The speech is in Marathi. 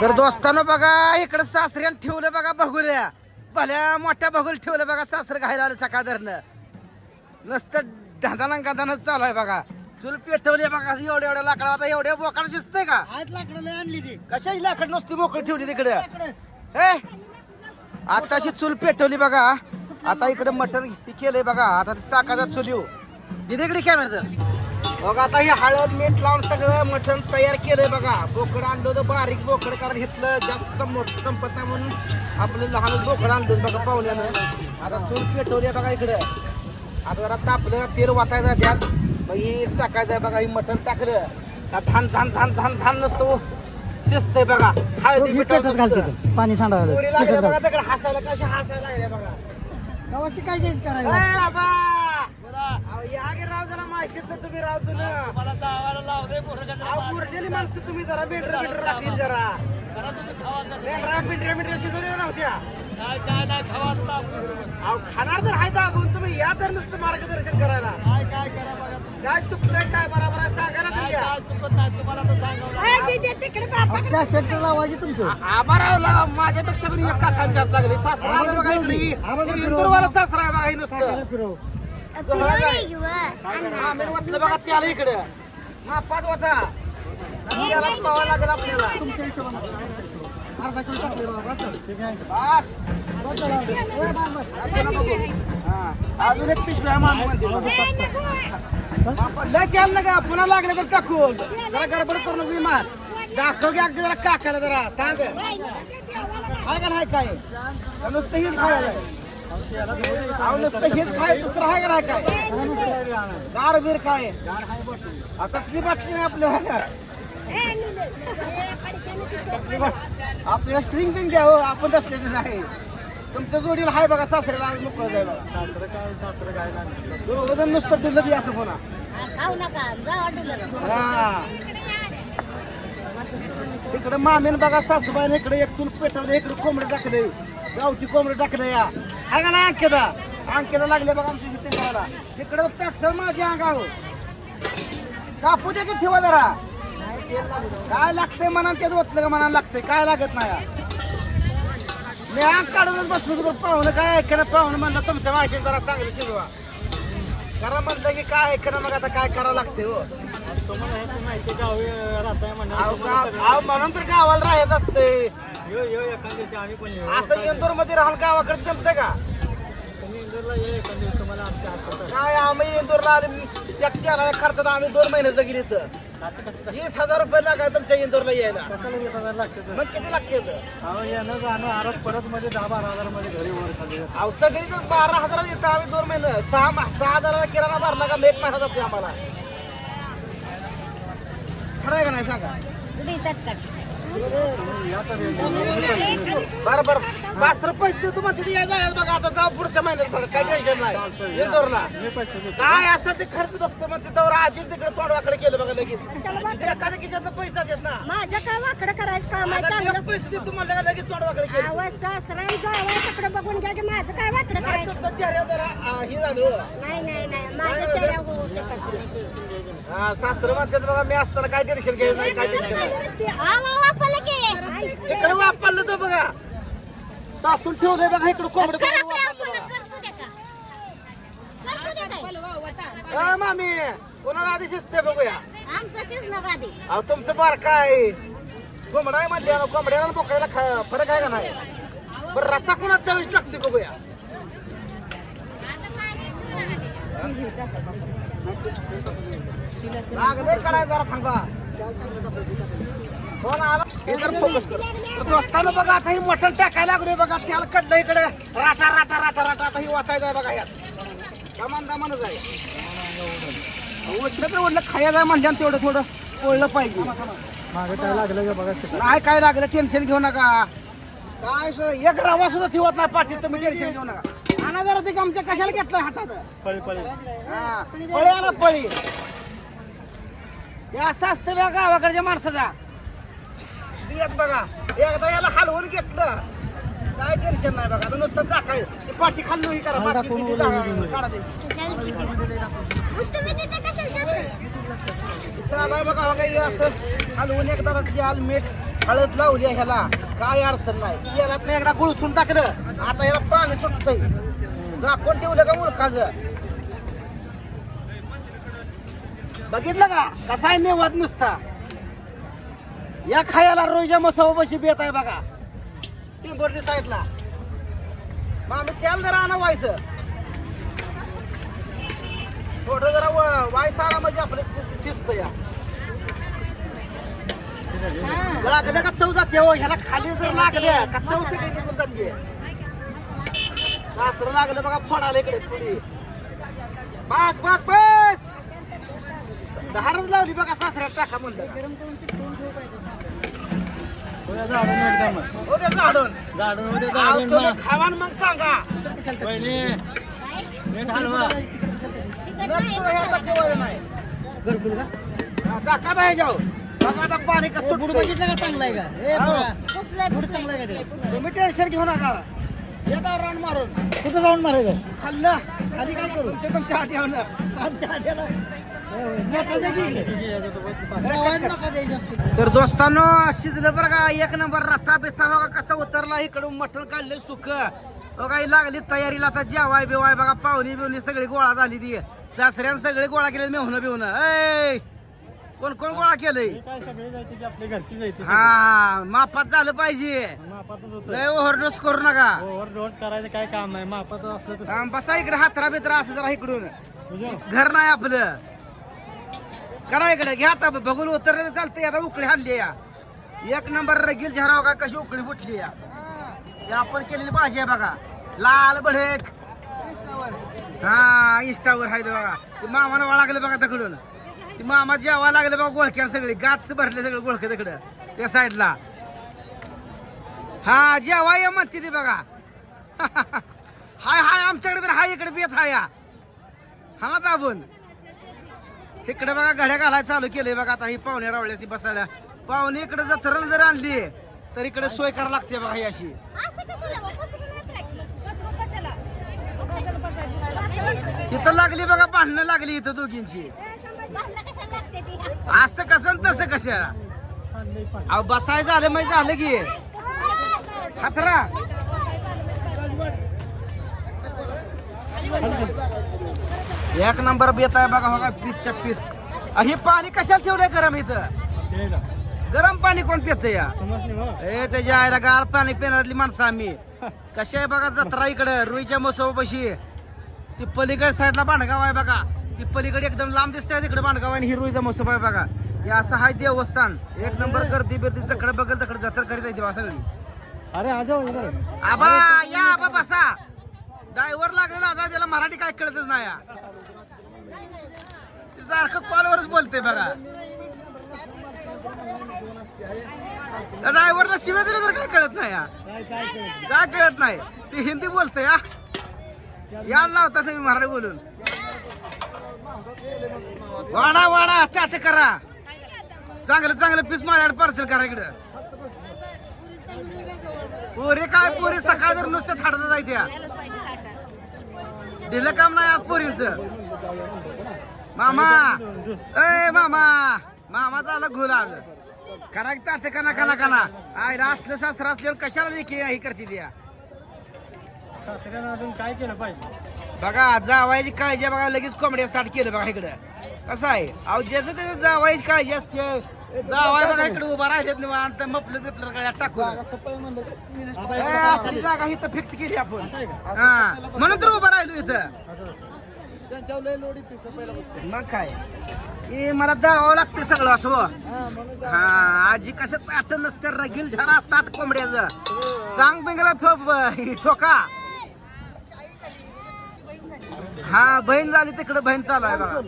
तर दोस्तानं बघा इकडे सासऱ्यानं ठेवलं बघा बघूल्या भल्या मोठ्या बघूल ठेवलं बघा सासर घायला आलं सकाळ धरणं नुसतं धांदाना गादाना चालू आहे बघा. चूल पेटवली बघा असं एवढ्या एवढ्या लाकडा आता एवढ्या बोकाड शिजतंय का? आज लाकडं लय आणली ती. कशाची लाकड नुसती मोकळी ठेवली तिकडे. हे? आताशी चूल पेटवली बघा. आता इकडे मटण केलंय बघा. आता चाकाचा चूल येऊ तिकडे कॅमेरा बघा आता हे हळद मीठ लावून सगळं मटण तयार केलंय बघा. बोकड आणलं होतं बारीक बोकड कारण घेतलं जास्त मोठं संपत नाही म्हणून आपलं लहान बोकड आणलं बघा पाहुण्यानं. आता चूल पेटवली बघा इकडे. आता जरा तापलं तेल वाचायचं त्यात. मग ही टाकायचं बघा ही मटण टाकलं. का झान झान झान झान झान नसतो शिस्त आहे बघा. हळदी मी मिठावर पेटत घालतो. पाणी सांडायला पोरी लागल्या बघा तिकडे हसायला कशा हसायला लागल्या बघा. गावाची काय जायचं ए, करायला बाबा अहो, या गे राव जरा माहितीत ना. तुम्ही राव जुनं अहो, माणसं तुम्ही जरा बेटर बेटर राखील जरा. बिंडऱ्या बिंडऱ्या शिजवल्या नव्हत्या. अहो खाणार तर आहे तुम्ही या तर नुसतं मार्गदर्शन करायला. काय चुकतंय काय बरोबर आहे सांगा ना तुम्ही त्या सेटचं लावायची तुमचं. आबारावला माझ्यापेक्षा पण एक काकांच्या हात लागले. सासरा आलं बघा इकडे. आवाज फिरव. इंदूरवाला सासरा आहे बघा ही काय नुसतं फिरव. बघा ते आलं इकडे हा पाच त्याला पावा लागेल आपल्याला तुमच्या हिशोबाने बस हा. अजून एक पिशवी आहे मामी म्हणते लय त्याला ना का पुन्हा लागलं तर टाकून जरा गडबड करू नको विमान दाखव की अगदी जरा काकाला जरा सांग हाय का नाही काय नुसतं हेच खायला नुसतं हेच काय दुसरं आहे का नाही काय? गार बीर काय आ, कसली बाटली नाही आपल्याला आपल्याला स्ट्रिंग पिंग द्या हो. आपण तसल्याचं नाही. तुमच्या जोडीला हाय बघा सासऱ्याला आज मोकळं जाय बघा दोघं जण नुसतं डुलत द्या असं पुन्हा खाऊ नका जा हॉटेलला हा. इकडे मामेन बघा सासूबाईने इकडे एक चूल पेटवलं इकडे कोंबडं टाकले गावठी कोंबडं टाकलं या. हाय का ना अंकेदा अंकेदा लागले बघा आमच्या इथे करायला. इकडे टाकतं माझ्या अंगावर कापू दे की ठेवा जरा. काय लागतंय म्हणा तेच ओतलं का म्हणा लागतंय? काय लागत नाही. मी अंग काढूनच बसलो तुला पाहुणं काय ऐकणं? पाहुणं म्हणलं तुमच्या माहिती जरा चांगलं शिजवा. करा म्हणलं की काय ऐकणं? मग आता काय करावं लागते हो? अहो, गाव- अहो, म्हणून तर गावाला राहत असते असं इंदोरमध्ये राहून गावाकडे जमतंय का? काय आम्ही इंदोरला आले खर्चात आम्ही दोन महिन्याचं गेली तर वीस हजार रुपये लागाय तुमच्या इंदोरला यायला. मग किती लागते परत मध्ये दहा बारा हजारमध्ये घरी वर खाली सगळी जण बारा हजार येतं आम्ही दोन महिने. सहा मा- सहा हजाराला किराणा भरला का एक महिना जातो आम्हाला. खरं आहे का नाही सांगा? बरं बरं. सासर पैसे देतो म्हणते ते यायचं आहे बघा आता जाऊ पुढच्या महिन्यात बघा काय टेन्शन नाही. इंदोरला काय असं ते खर्च बघतो म्हणते तर आजी तिकडे तोंडवाकडे केलं बघा लगेच. एखाद्या खिशातला पैसा देत ना माझं काय वाकडं करायचं काम आहे? पैसे देतो का लगेच तोंडवाकडे केलं? सासरा जावं बघून घ्यायचं माझं काय वाकडं करायचं? तुमचं चेहऱ्यावर जरा हे झालं हो. नाही नाही नाही. माझ्या चेहऱ्यावर होऊ शकत नाही. सासर म्हणतात बघा मी असताना काय टेन्शन घ्यायचं नाही काय टेन्शन नाही आवा वापरलं की इकडे वापरलं तो बघा. सासून ठेवलंय बघा इकडे कोंबड? हा मामी कोणाला आधी शिजते बघूया? आमचं शिजलं आधी. अहो तुमचं बार काय कोंबडा आहे म्हणले कोंबड्याला बोकड्याला खा- फरक आहे का नाही? बरं रस्सा कोणाचा चविष्ट लागते बघूया. लागले कराय जरा थांबा. हो ना आला. हे दोस्तानं बघा आता ही मटण टाकायला लागलोय बघा त्याला कडलं इकडे. राटा राटा राटा राटा आता ही वाचायचं आहे बघा यात. दमान दमानच आहे. ओढलं तर ओढलं खायचं आहे म्हणल्यानं तेवढं थोडं. ओढलं पाहिजे. मागे काय लागलं बघा नाही काय लागलं टेन्शन घेऊ नका. काय एक रवा सुद्धा ठेवत नाही पाठीत तुम्ही टेन्शन घेऊ नका. आणा जरा ते आमच्या कशाला घेतलं हातात? पळी पळी. हा, पळी आणा पळी. असं असतं बघा गावाकडच्या माणसाचा. एक बघा. एकदा याला हलवून घेतलं. काय टेन्शन नाही बघा. आता नुसतं चाकाय. ते पाठी खाल्ली ही करा. टाकून किती काढा जास्त? चालाय बघा बघा हे असं हलवून एकदा जाल मीठ हळद लावली ह्याला. काय अडचण नाही. याला नाही एकदा गुळसून टाकलं. आता याला पाणी सुटतंय. झाकून ठेवलं का मुळखाच बघितलं का? कसा आहे नेवाद नुसता? या खायला रोजा मसावा बशी बेत आहे बघा. टिंबोर्डी साईडला. मग आम्ही त्याला जरा आणा व्हायचं थोडं जरा व- वायस आणा म्हणजे आपलं शिस्त- या. लागलं का चव जाते हो? ह्याला खाली जर लागलं का चव सगळी निघून जाते. सासरं लागलं बघा फोडाला इकडे पुढे बस बस बस! दहारच लावली बघा सासऱ्यात टाका म्हणलं. उद्या झाडून एकदम हो त्याचं हाडून झाडून उद्या आव, झाडून तुम्ही मग. खावा मग सांगा. वहिनी नीट हलवा ठेवायचं नाही. हा, जाका नाही जाऊ? बघा आता पाणी कसं बघितलं का चांगलं आहे का? तुम्ही टेन्शन घेऊ नका. येता राऊंड मारून. कुठं जाऊन मारायचं? खाल्लं. खाली काय करू? तुमच्या तुमच्या आमच्या आणलं. तर दोस्तांनो शिजलं बरं का? एक नंबर रस्सा बिस्सा बघा कसा उतरला इकडून. मटण काढलं सुक. बघा ही लागली तयारीला आता जेवाय बिवाय बघा. पाहुणी बिवणी सगळी गोळा झाली ती. सासऱ्यानं सगळे गोळा केले मेहुणं बिहुन. ऐ! कोण कोण गोळा केलंय? हा मापात झालं पाहिजे. लय ओव्हरडोस करू नका. ओव्हरडोस करायचं काय काम नाही. हा, बसा इकडे हातरा बित्रा असं जरा इकडून. घर नाही आपलं. करा इकडे घ्या आता बघून उतरलं चालतंय आता उकळी हल्ली या. एक नंबर रगील झराव का कशी उकळी फुटली या. ही आपण केलेली भाजी आहे बघा. लाल बढेक हा इंस्टावर आहे बघा. ते मामाला वळा लागलं बघा तकडून ती मामा जेवा लागले बघा गोळक्या सगळी गाच भरले सगळे गोळखे तिकडं त्या साईडला. हा जेवा या म्हणते ती बघा. हाय हाय आमच्याकडे पण हाय इकडे बेत हाय या. हा दाबून. इकडे बघा घड्या घालायला चालू केलंय बघा आता ही पाहुणे रावल्या ती बसायला. पाहुणे इकडे जर जर आणली तर इकडे सोय करायला लागते बघा ही अशी? इथं लागली बघा भांडणं लागली इथं दोघींची? असं कसं तसं कशाला? अहो बसाय झालं म्हणजे झालं की. हातरा. एक नंबर बेत आहे बघा बघा पीसच्या पीस. हे पाणी कशाला ठेवलंय गरम इथं. गरम पाणी कोण पित या? हो. ए त्याच्या आईला गार पाणी पिणारी माणसं आम्ही. कशी आहे बघा जत्रा इकडे रुईच्या मसोबाशी ती पलीकडे साईडला बांडगाव आहे बघा. ती पलीकडे एकदम लांब दिसतंय तिकडे बांडगाव आहे आणि ही रुईचा मसोबा आहे बघा. हे असं आहे देवस्थान. एक नंबर गर्दी बिर्दी जकडे बघल तकडे जत्रा करीत आहे देवा सगळी अरे आ जाओ इधर आबा या आबा बसा. ड्रायव्हर लागलेला आता त्याला मराठी काय कळतच नाही या. सारखं कॉलवरच बोलते बघा. ड्रायव्हरला शिव्या दिल्या तर काय कळत नाही या काय कळत नाही. ती हिंदी बोलते या यायला लावता तुम्ही मराठी बोलून. वाडा वाडा ताट करा. चांगलं चांगलं पीस माझ्याकडे पार्सल करा इकडं. पोरी काय पोरी सकाळ जर नुसत्या थाटत जायत्या दिलं काम नाही आज पोरीच. मामा. ए मामा. मामा झालं घोल आज. की ताट कना कना कना आयला असलं सासरा असल्यावर कशाला देखील हे करते त्या सासऱ्यानं अजून काय केलं पाहिजे? बघा जावायची काळजी बघा लगेच कोंबड्या स्टार्ट केलं बघा इकडं. कसं आहे? अहो ज्याचं त्याचं जावायची काळजी असते जावाय बघा इकडे उभा राहिलेत निवांत मपलं बिपलं काय इकडे आपली जागा इथं फिक्स केली आपण. हा. म्हणून तर उभा राहिलो इथं. मग काय? हे मला दावावं लागते सगळं असं हो. हा आजी कसं ताट नसते रगील झाला ताट कोंबड्याचं. चांग पिंगला ठोका. हा बहीण झाली तिकडे बहीण चालू आहे बघा.